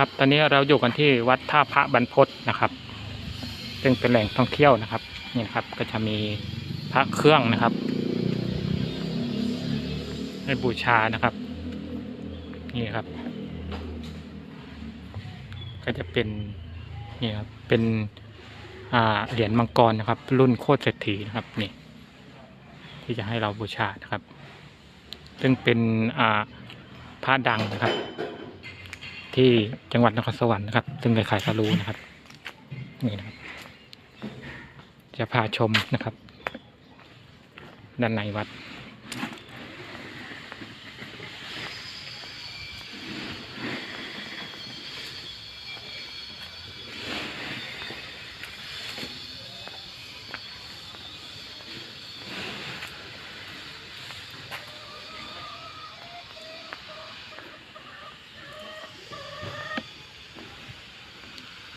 ครับตอนนี้เราอยู่กันที่วัดท่าพระบรรพตนะครับ ซึ่งเป็นแหล่งท่องเที่ยวนะครับนี่นะครับก็จะมีพระเครื่องนะครับให้บูชานะครับ นี่ครับ ก็จะเป็นนี่ครับเป็นเหรียญมังกรนะครับ รุ่นโคตรเศรษฐีนะครับนี่ ที่จะให้เราบูชานะครับ ซึ่งเป็นอ่าพระดังนะครับ ที่จังหวัดนครสวรรค์นะครับ ซึ่งใครๆก็รู้นะครับ นี่นะครับ จะพาชมนะครับ ด้านในวัด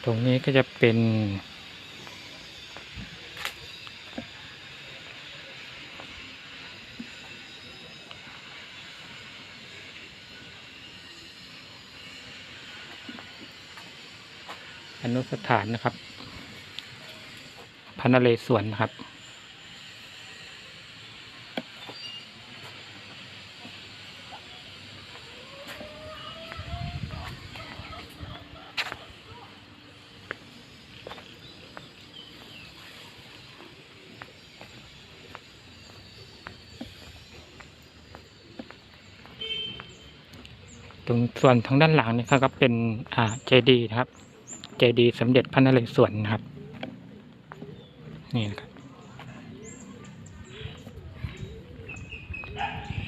รงนี้ก็จะเป็น อนุสถานนะครับ พระนเรศวรนะครับ ตรงส่วนทางด้านหลังนี่ครับก็เป็นอ่าเจดีนะครับ เจดีสมเด็จพระนเรศวรนะครับ นี่นะครับ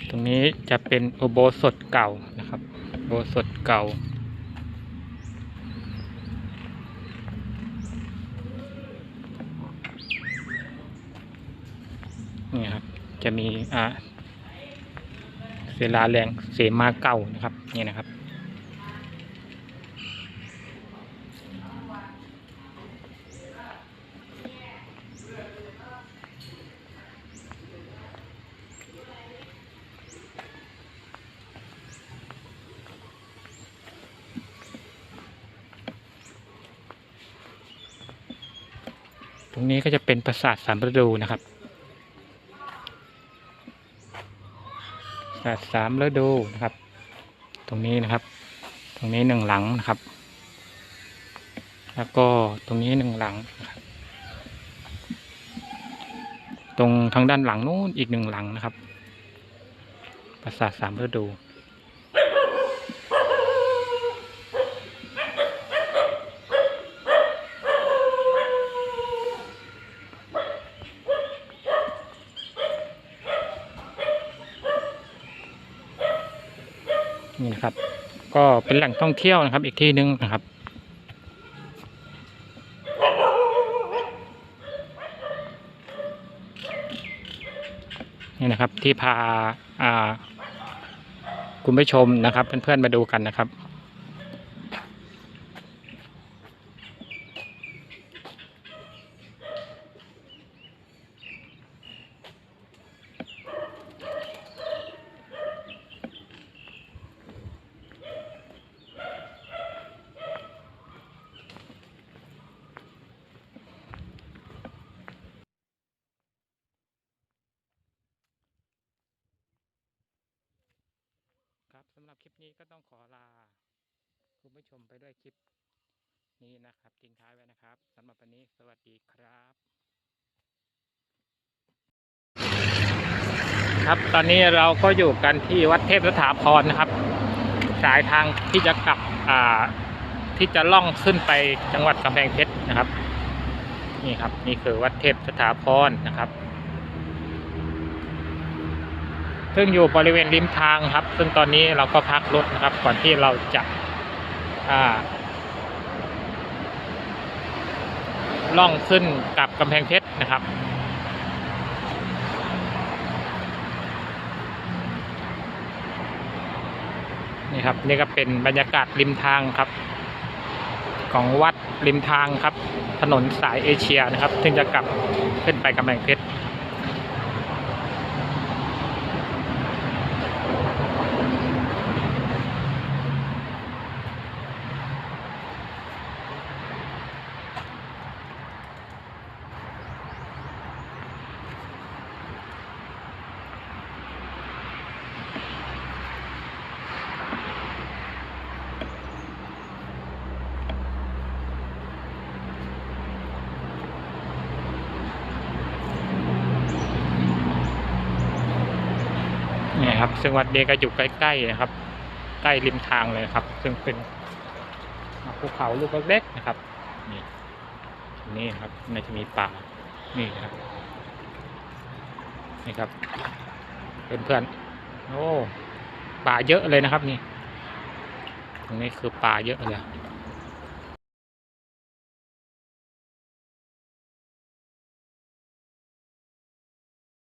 ตรงนี้จะเป็นอุโบสถเก่านะครับอุโบสถเก่านี่ครับ จะมีอ่า ลาแรงเสมาเก่านะครับนี่นะครับ ตรงนี้ก็จะเป็นปราสาทสามฤดูนะครับ ปราสาทสามฤดูนะครับ ตรงนี้นะครับ ตรงนี้หนึ่งหลังนะครับ แล้วก็ตรงนี้หนึ่งหลังนะครับ ตรงทางด้านหลังนู้นอีกหนึ่งหลังนะครับปราสาทสามฤดู นะครับ ก็เป็นแหล่งท่องเที่ยวนะครับ อีกที่หนึ่งนะครับนี่นะครับที่พาคุณผู้ชมนะครับ เพื่อนๆมาดูกันนะครับ ครับสำหรับคลิปนี้ก็ต้องขอลา คุณผู้ชมไปด้วยคลิปนี้นะครับทิ้งท้ายไว้นะครับสำหรับวันนี้สวัสดีครับ ครับตอนนี้เราก็อยู่กันที่วัดเทพสถาพรนะครับ สายทางที่จะกลับอ่าที่จะล่องขึ้นไปจังหวัดกำแพงเพชรนะครับ นี่ครับ นี่คือวัดเทพสถาพรนะครับ ซึ่งอยู่บริเวณริมทางครับ ซึ่งตอนนี้เราก็พักรถนะครับ ก่อนที่เราจะอ่าล่องขึ้นกลับกำแพงเพชรนะครับ นี่ครับนี่ก็เป็นบรรยากาศริมทางครับ ของวัดริมทางครับ ถนนสายเอเชียนะครับ ซึ่งจะกลับขึ้นไปกำแพงเพชร ครับ ซึ่งวัดนี้ก็อยู่ใกล้ๆนะครับ ใกล้ริมทางเลยครับ ซึ่งเป็นภูเขาลูกเล็กๆนะครับ นี่นี้นะครับน่าจะมีป่านี่ครับนี่ครับเพื่อนๆโอ้ป่าเยอะเลยนะครับนี่ตรงนี้คือป่าเยอะเลย